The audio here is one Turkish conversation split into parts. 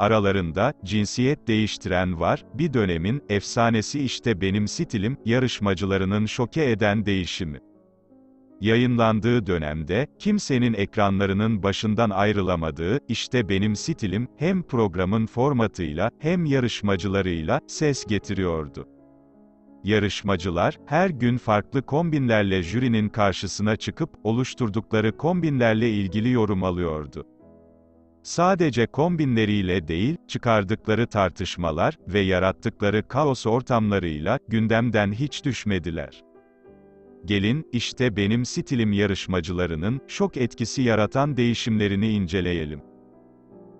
aralarında, cinsiyet değiştiren var, bir dönemin, efsanesi işte benim stilim, yarışmacılarının şoke eden değişimi. Yayınlandığı dönemde, kimsenin ekranlarının başından ayrılamadığı, işte benim stilim, hem programın formatıyla, hem yarışmacılarıyla, ses getiriyordu. Yarışmacılar, her gün farklı kombinlerle jürinin karşısına çıkıp, oluşturdukları kombinlerle ilgili yorum alıyordu. Sadece kombinleriyle değil, çıkardıkları tartışmalar ve yarattıkları kaos ortamlarıyla, gündemden hiç düşmediler. Gelin, işte benim stilim yarışmacılarının, şok etkisi yaratan değişimlerini inceleyelim.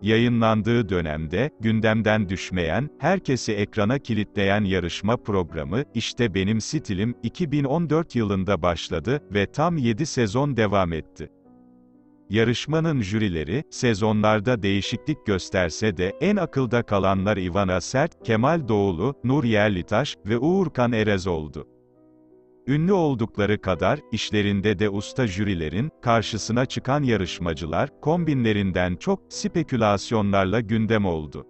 Yayınlandığı dönemde, gündemden düşmeyen, herkesi ekrana kilitleyen yarışma programı, İşte Benim Stilim, 2014 yılında başladı ve tam 7 sezon devam etti. Yarışmanın jürileri, sezonlarda değişiklik gösterse de, en akılda kalanlar Ivana Sert, Kemal Doğulu, Nur Yerlitaş ve Uğurkan Erez oldu. Ünlü oldukları kadar, işlerinde de usta jürilerin, karşısına çıkan yarışmacılar, kombinlerinden çok, spekülasyonlarla gündem oldu.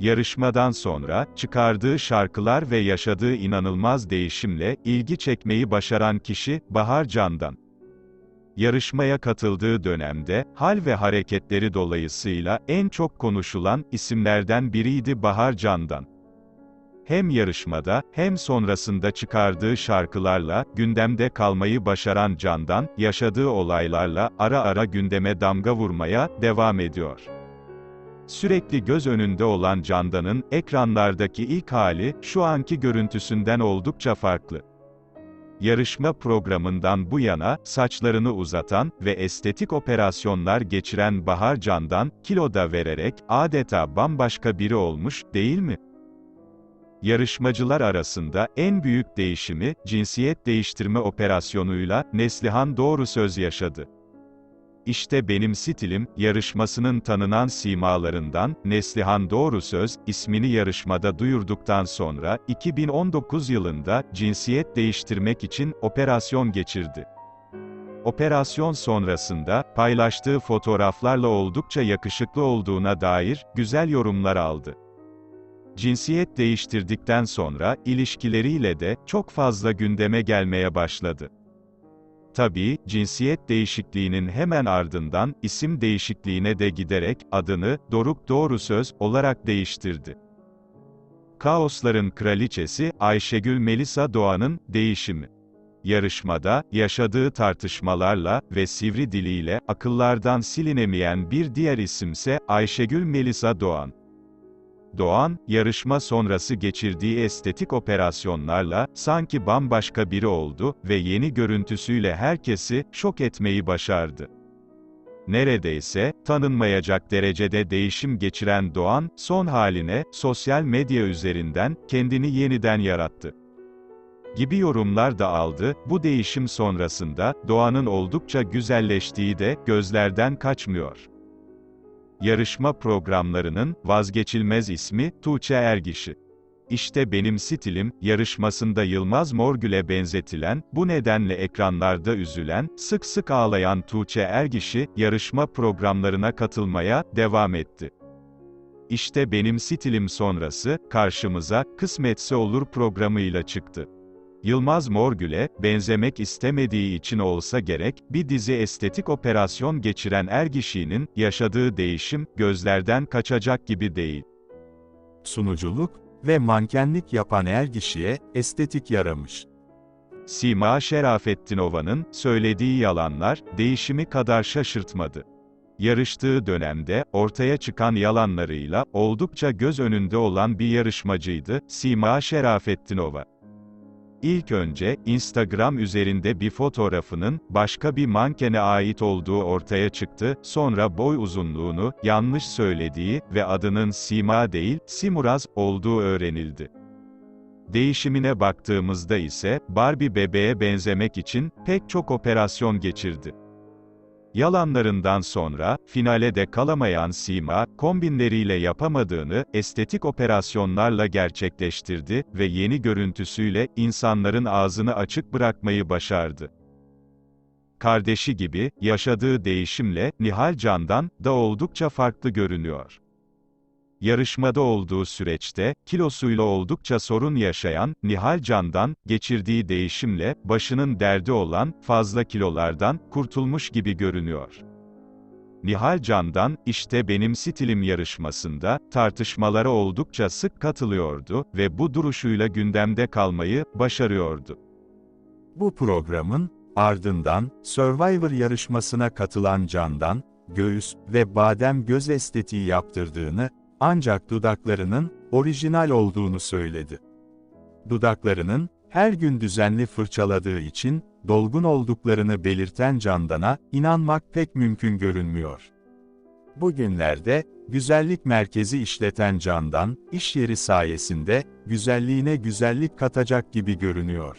Yarışmadan sonra, çıkardığı şarkılar ve yaşadığı inanılmaz değişimle, ilgi çekmeyi başaran kişi, Bahar Candan. Yarışmaya katıldığı dönemde, hal ve hareketleri dolayısıyla, en çok konuşulan, isimlerden biriydi Bahar Candan hem yarışmada, hem sonrasında çıkardığı şarkılarla, gündemde kalmayı başaran Candan, yaşadığı olaylarla, ara ara gündeme damga vurmaya, devam ediyor. Sürekli göz önünde olan Candan'ın, ekranlardaki ilk hali, şu anki görüntüsünden oldukça farklı. Yarışma programından bu yana, saçlarını uzatan ve estetik operasyonlar geçiren Bahar Candan, kilo da vererek, adeta bambaşka biri olmuş, değil mi? Yarışmacılar arasında en büyük değişimi, cinsiyet değiştirme operasyonuyla, Neslihan Doğru Söz yaşadı. İşte benim stilim, yarışmasının tanınan simalarından, Neslihan Doğru Söz, ismini yarışmada duyurduktan sonra, 2019 yılında, cinsiyet değiştirmek için, operasyon geçirdi. Operasyon sonrasında, paylaştığı fotoğraflarla oldukça yakışıklı olduğuna dair, güzel yorumlar aldı. Cinsiyet değiştirdikten sonra, ilişkileriyle de, çok fazla gündeme gelmeye başladı. Tabii, cinsiyet değişikliğinin hemen ardından, isim değişikliğine de giderek, adını, Doruk Doğru Söz, olarak değiştirdi. Kaosların kraliçesi, Ayşegül Melisa Doğan'ın, değişimi. Yarışmada, yaşadığı tartışmalarla ve sivri diliyle, akıllardan silinemeyen bir diğer isimse, Ayşegül Melisa Doğan. Doğan, yarışma sonrası geçirdiği estetik operasyonlarla, sanki bambaşka biri oldu ve yeni görüntüsüyle herkesi, şok etmeyi başardı. Neredeyse, tanınmayacak derecede değişim geçiren Doğan, son haline, sosyal medya üzerinden, kendini yeniden yarattı. Gibi yorumlar da aldı, bu değişim sonrasında, Doğan'ın oldukça güzelleştiği de, gözlerden kaçmıyor. Yarışma programlarının, vazgeçilmez ismi, Tuğçe Ergiş'i. İşte benim stilim, yarışmasında Yılmaz Morgül'e benzetilen, bu nedenle ekranlarda üzülen, sık sık ağlayan Tuğçe Ergiş'i, yarışma programlarına katılmaya, devam etti. İşte benim stilim sonrası, karşımıza, Kısmetse Olur programıyla çıktı. Yılmaz Morgül'e, benzemek istemediği için olsa gerek, bir dizi estetik operasyon geçiren Ergişi'nin, yaşadığı değişim, gözlerden kaçacak gibi değil. Sunuculuk ve mankenlik yapan Ergişi'ye, estetik yaramış. Sima Şerafettinova'nın, söylediği yalanlar, değişimi kadar şaşırtmadı. Yarıştığı dönemde, ortaya çıkan yalanlarıyla, oldukça göz önünde olan bir yarışmacıydı, Sima Şerafettinova. İlk önce, Instagram üzerinde bir fotoğrafının, başka bir mankene ait olduğu ortaya çıktı, sonra boy uzunluğunu, yanlış söylediği ve adının Sima değil, Simuraz, olduğu öğrenildi. Değişimine baktığımızda ise, Barbie bebeğe benzemek için, pek çok operasyon geçirdi. Yalanlarından sonra, finale de kalamayan Sima, kombinleriyle yapamadığını, estetik operasyonlarla gerçekleştirdi ve yeni görüntüsüyle, insanların ağzını açık bırakmayı başardı. Kardeşi gibi, yaşadığı değişimle, Nihal Can'dan, da oldukça farklı görünüyor. Yarışmada olduğu süreçte, kilosuyla oldukça sorun yaşayan, Nihal Can'dan, geçirdiği değişimle, başının derdi olan, fazla kilolardan, kurtulmuş gibi görünüyor. Nihal Can'dan, işte benim stilim yarışmasında, tartışmalara oldukça sık katılıyordu ve bu duruşuyla gündemde kalmayı, başarıyordu. Bu programın, ardından, Survivor yarışmasına katılan Can'dan, göğüs ve badem göz estetiği yaptırdığını, ancak dudaklarının, orijinal olduğunu söyledi. Dudaklarının, her gün düzenli fırçaladığı için, dolgun olduklarını belirten Candan'a, inanmak pek mümkün görünmüyor. Bugünlerde, güzellik merkezi işleten Candan, iş yeri sayesinde, güzelliğine güzellik katacak gibi görünüyor.